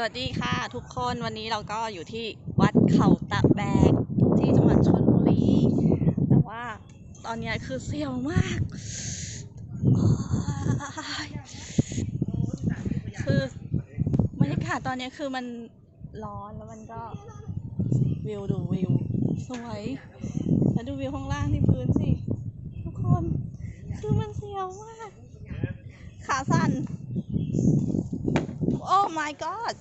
สวัสดีค่ะทุกคนวันนี้เราก็อยู่ที่วัดเขาตะแบกที่จังหวัดชลบุรี แต่ว่าตอนนี้คือเสียวมาก คือบรรยากาศตอนนี้คือมันร้อนแล้วมันก็วิวดูวิวสวยแล้วดูวิวข้างล่างที่พื้นสิ ทุกคน คือมันเสียวมาก ขาสั่น my god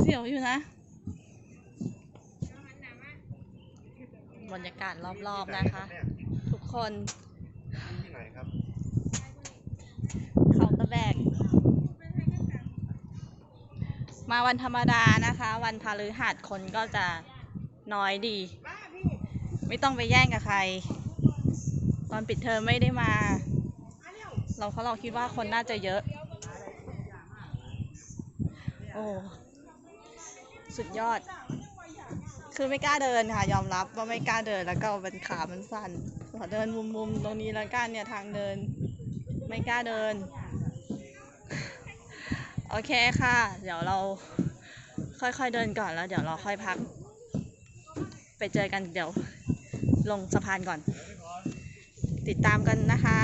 เสียวอยู่นะ บรรยากาศรอบๆนะคะ ทุกคนที่ไหนครับเขาตะแบก มาวันธรรมดานะคะ วันพฤหัสคนก็จะน้อยดี ไม่ต้องไปแย่งกับใคร ตอนปิดเทอมไม่ได้มา เราเพราะเราคิดว่าคนน่าจะเยอะ โอ้สุดยอด คือไม่กล้าเดินค่ะ ยอมรับว่าไม่กล้าเดินแล้วก็เป็นขามันสั่นขอเดินมุมๆตรงนี้แล้วกันเนี่ยทางเดิน ไม่กล้าเดิน โอเคค่ะ เดี๋ยวเราค่อยๆเดินก่อนแล้ว เดี๋ยวเราค่อยพัก ไปเจอกันเดี๋ยวลงสะพานก่อน ติดตามกันนะคะ